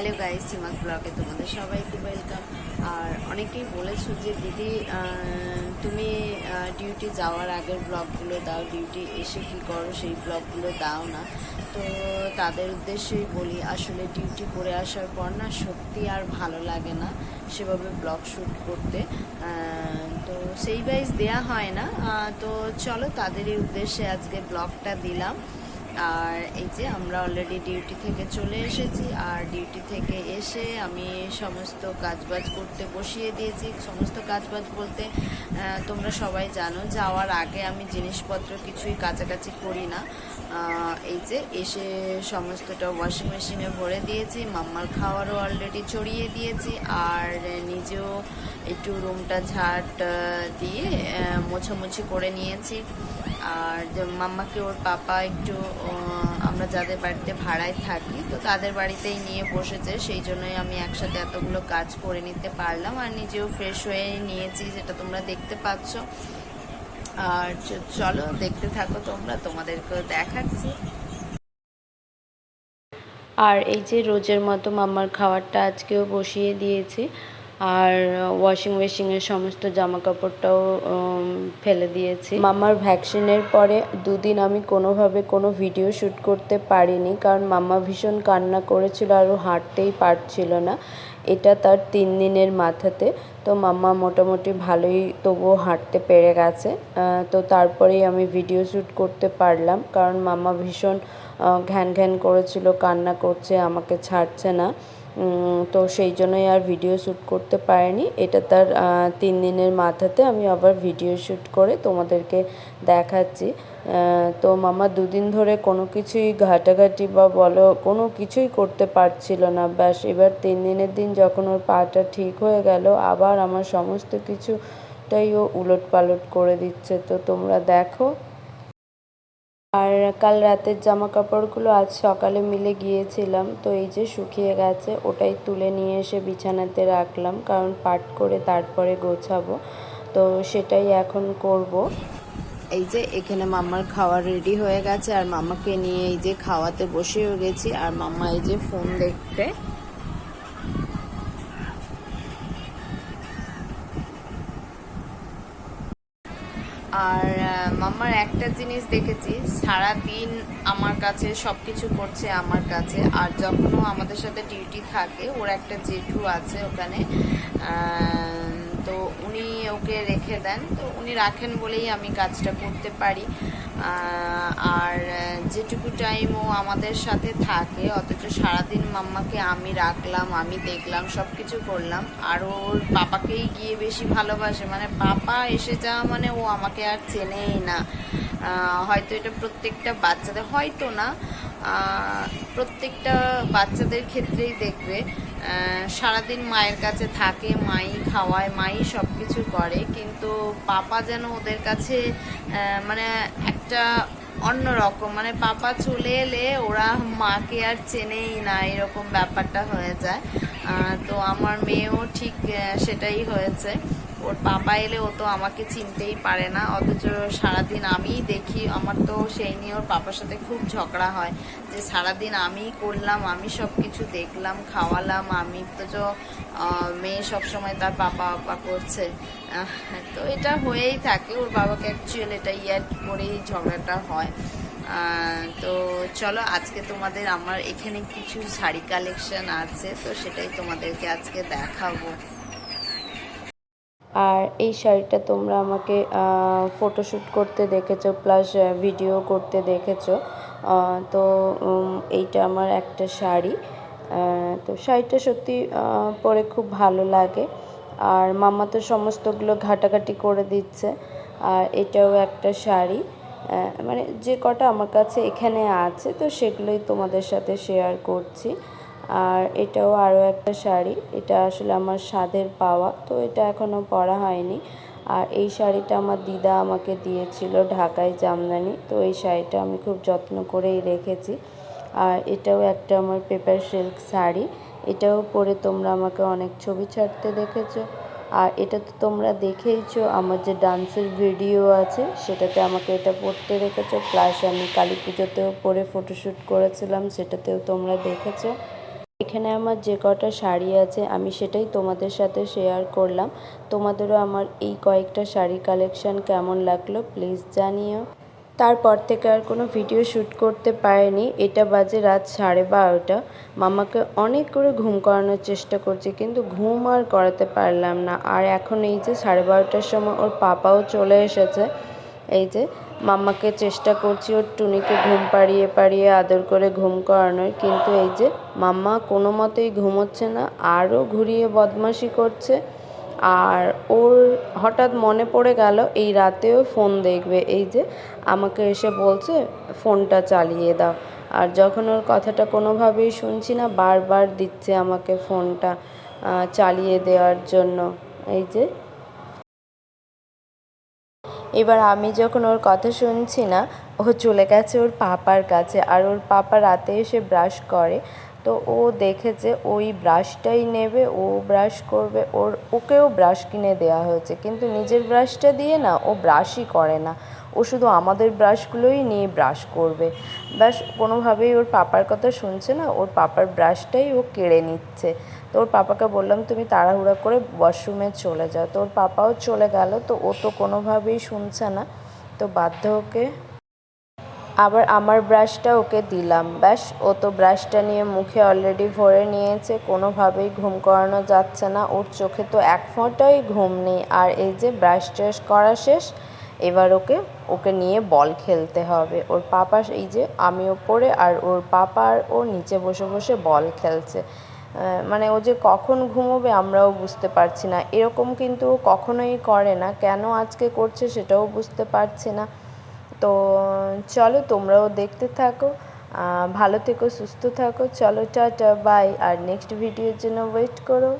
Hello guys সীমাস ব্লগে তোমাদের সবাইকে ওয়েলকাম আর অনেকেই বলেছ যে, দিদি তুমি ডিউটি যাওয়ার আগের ব্লগগুলো দাও ডিউটি এসে কী করো সেই ব্লগগুলো দাও না। তো তাদের উদ্দেশ্যেই বলি, আসলে ডিউটি করে আসার পর না সত্যি আর ভালো লাগে না সেভাবে ব্লগ শ্যুট করতে। তো সেই ওয়াইজ দেয়া হয় না। তো চলো তাদেরই উদ্দেশ্যে আজকে ব্লগটা দিলাম। আর এই যে আমরা অলরেডি ডিউটি থেকে চলে এসেছি আর ডিউটি থেকে এসে আমি সমস্ত কাজবাজ করতে বসিয়ে দিয়েছি। সমস্ত কাজবাজ বলতে তোমরা সবাই জানো যাওয়ার আগে আমি জিনিসপত্র কিছুই কাছাকাছি করি না। এই যে এসে সমস্তটা ওয়াশিং মেশিনে ভরে দিয়েছি মাম্মার খাওয়ারও অলরেডি চড়িয়ে দিয়েছি আর নিজেও একটু রুমটা আহ, দিয়ে মোছামুছি করে নিয়েছি। আর মাম্মাকে ওর পাপা একটু আমরা যাদের বাড়িতে ভাড়ায় থাকি, তো তাদের বাড়িতেই নিয়ে বসেছে। সেই জন্যই আমি একসাথে এতগুলো কাজ করে নিতে পারলাম। আর নিজেও ফ্রেশ হয়ে নিয়েছি, যেটা তোমরা দেখতে পাচ্ছ। আর চলো দেখতে থাকো তোমরা, তোমাদেরকেও দেখাচ্ছি। আর এই যে রোজের মতো মাম্মার খাবারটা আজকেও বসিয়ে দিয়েছি। আর ওয়াশিং মেশিনের সমস্ত জামা কাপড়টাও ফেলে দিয়েছি। মামার ভ্যাকসিনের পরে দুদিন আমি কোনোভাবে কোনো ভিডিও শ্যুট করতে পারিনি, কারণ মামা ভীষণ কান্না করেছিল আর হাঁটতেই পারছিল না। এটা তার তিন দিনের মাথাতে। তো মাম্মা মোটামুটি ভালোই তবুও হাঁটতে পেরে গেছে। তো তারপরেই আমি ভিডিও শ্যুট করতে পারলাম, কারণ মাম্মা ভীষণ ঘ্যান ঘ্যান করেছিল, কান্না করছে, আমাকে ছাড়ছে না। তো সেই জন্যই আর ভিডিও শ্যুট করতে পারিনি। এটা তার তিন দিনের মাথাতে আমি আবার ভিডিও শ্যুট করে তোমাদেরকে দেখাচ্ছি। তো মামা দুদিন ধরে কোনো কিছুই ঘাটাঘাটি বা বলো, কোনো কিছুই করতে পারছিল না। ব্যাস, এবার তিন দিনের দিন যখন ওর পাটা ঠিক হয়ে গেল, আবার আমার সমস্ত কিছুটাই ও উলট পালট করে দিচ্ছে। তো তোমরা দেখো আর কাল রাতের জামা কাপড়গুলো আজ সকালে মিলে গিয়েছিলাম, তো এই যে শুকিয়ে গেছে, ওটাই তুলে নিয়ে এসে বিছানাতে রাখলাম, কারণ পাট করে তারপরে গোছাবো, তো সেটাই এখন করব। এই যে এখানে মাম্মার খাওয়া রেডি হয়ে গেছে, আর মাম্মাকে নিয়ে এই যে খাওয়াতে বসেও গেছি, আর মাম্মা এই যে ফোন দেখছে। আর মামার একটা জিনিস দেখেছি সারা দিন আমার কাছে সব কিছু করছে আমার কাছে, আর যখনও আমাদের সাথে ডিউটি থাকে, ওর একটা জেঠু আছে ওখানে তো উনি ওকে রেখে দেন, তো উনি রাখেন বলেই আমি কাজটা করতে পারি। আর যেটুকু টাইম ও আমাদের সাথে থাকে, অথচ সারাদিন মাম্মাকে আমি রাখলাম, আমি দেখলাম সব কিছু করলাম, আর ওর পাপাকেই গিয়ে বেশি ভালোবাসে। মানে পাপা এসে যাওয়া মানে ও আমাকে আর চেনেই না। হয়তো এটা প্রত্যেকটা বাচ্চাদের, হয়তো না প্রত্যেকটা বাচ্চাদের ক্ষেত্রেই দেখবে। সারাদিন মায়ের কাছে থাকে, মাই খাওয়ায়, মাই সব কিছু করে, কিন্তু পাপা যেন ওদের কাছে মানে একটা অন্য রকম মানে পাপা চলে এলে ওরা মাকে আর চেনেই না, এরকম ব্যাপারটা হয়ে যায়। তো আমার মেয়েও ঠিক সেটাই হয়েছে। ওর পাপা এলে ও তো আমাকে চিনতেই পারে না, অথচ সারাদিন আমিই দেখি, আমার তো সেই নিয়ে ওর পাপার সাথে খুব ঝগড়া হয়, যে সারাদিন আমিই করলাম, আমি সব কিছু দেখলাম, খাওয়ালাম, আমি তো মেয়ে সবসময় তার পাপা পাপা করছে। তো এটা হয়েই থাকে, ওর বাবাকে অ্যাকচুয়ালি এটা ইয়ার করেই ঝগড়াটা হয়। তো চলো, আজকে তোমাদের আমার এখানে কিছু শাড়ি কালেকশন আছে, তো সেটাই তোমাদেরকে আজকে দেখাবো। আর এই শাড়িটা তোমরা আমাকে ফটোশ্যুট করতে দেখেছ প্লাস ভিডিও করতে দেখেছ। তো এইটা আমার একটা শাড়ি। তো শাড়িটা সত্যি পরে খুব ভালো লাগে। আর মামা তো সমস্তগুলো ঘাটাঘাটি করে দিচ্ছে। আর এটাও একটা শাড়ি। মানে যে কটা আমার কাছে এখানে আছে, তো সেগুলোই তোমাদের সাথে শেয়ার করছি। আর এটাও আরও একটা শাড়ি। এটা আসলে আমার স্বাদের পাওয়া, তো এটা এখনও পরা হয়নি। আর এই শাড়িটা আমার দিদা আমাকে দিয়েছিল ঢাকায় জামদানি, তো এই শাড়িটা আমি খুব যত্ন করেই রেখেছি। আর এটাও একটা আমার পেপার সিল্ক শাড়ি। এটাও পরে তোমরা আমাকে অনেক ছবি ছাড়তে দেখেছ। আর এটা তো তোমরা দেখেইছো, আমার যে ডান্সের ভিডিও আছে, সেটাতে আমাকে এটা পরতে রেখেছো প্লাস আমি কালী পুজোতেও পরে ফটোশ্যুট করেছিলাম, সেটাতেও তোমরা দেখেছ। এখানে আমার যে কটা শাড়ি আছে, আমি সেটাই তোমাদের সাথে শেয়ার করলাম। তোমাদেরও আমার এই কয়েকটা শাড়ি কালেকশন কেমন লাগল প্লিজ জানিও। তারপর থেকে আর কোনো ভিডিও শ্যুট করতে পারিনি। এটা বাজে রাত সাড়ে বারোটা। মামাকে অনেক করে ঘুম করানোর চেষ্টা করছি, কিন্তু ঘুম আর করাতে পারলাম না। আর এখন এই যে সাড়ে বারোটার সময় ওর পাপাও চলে এসেছে, এই যে মাম্মাকে চেষ্টা করছি ওর টুনিকে ঘুম পাড়িয়ে পাড়িয়ে আদর করে ঘুম করানোর, কিন্তু এই যে মাম্মা কোনো মতেই ঘুমোচ্ছে না, আরও ঘুরিয়ে বদমাশি করছে। আর ওর হঠাৎ মনে পড়ে গেল, এই রাতেও ফোন দেখবে। এই যে আমাকে এসে বলছে, ফোনটা চালিয়ে দাও। আর যখন ওর কথাটা কোনোভাবেই শুনছি না, বারবার দিচ্ছে আমাকে ফোনটা চালিয়ে দেওয়ার জন্য। এই যে এবার আমি যখন ওর কথা শুনছি না, ও চলে গেছে ওর পাপার কাছে। আর ওর পাপা রাতে এসে ব্রাশ করে। তো ও দেখেছে ওই ব্রাশটাই নেবে, ও ব্রাশ করবে, ওর, ওকেও ব্রাশ কিনে দেওয়া হয়েছে। কিন্তু নিজের ব্রাশটা দিয়ে না, ও ব্রাশই করে না। ও শুধু আমাদের ব্রাশগুলোই নিয়ে ব্রাশ করবে। ব্যাস, কোনোভাবেই ওর পাপার কথা শুনছে না, ওর পাপার ব্রাশটাই ও কেড়ে নিচ্ছে। তো ওর পাপাকে বললাম, তুমি তাড়াহুড়া করে ওয়াশরুমে চলে যাও। তো ওর পাপাও চলে গেল, তো ও তো কোনোভাবেই শুনছে না। তো বাধ্য ওকে আবার আমার ব্রাশটা ওকে দিলাম। ব্যাস, ও তো ব্রাশটা নিয়ে মুখে অলরেডি ভরে নিয়েছে, কোনোভাবেই ঘুম করানো যাচ্ছে না। ওর চোখে তো এক ফোঁটাই ঘুম নেই। আর এই যে ব্রাশ ট্রাশ করা শেষ, এবার ওকে ওকে নিয়ে বল খেলতে হবে। ওর পাপা এই যে আমি ওপরে আর ওর পাপা আর ও নিচে বসে বসে বল খেলছে। মানে ও যে কখন ঘুমোবে আমরাও বুঝতে পারছি না। এরকম কিন্তু ও কখনোই করে না। কেন আজকে করছে সেটাও বুঝতে পারছি না। চলো তোমরাও দেখতে থাকো ভালো থেকো, সুস্থ থাকো, চলো টাটা বাই আর নেক্সট ভিডিওর জন্য ওয়েট করো।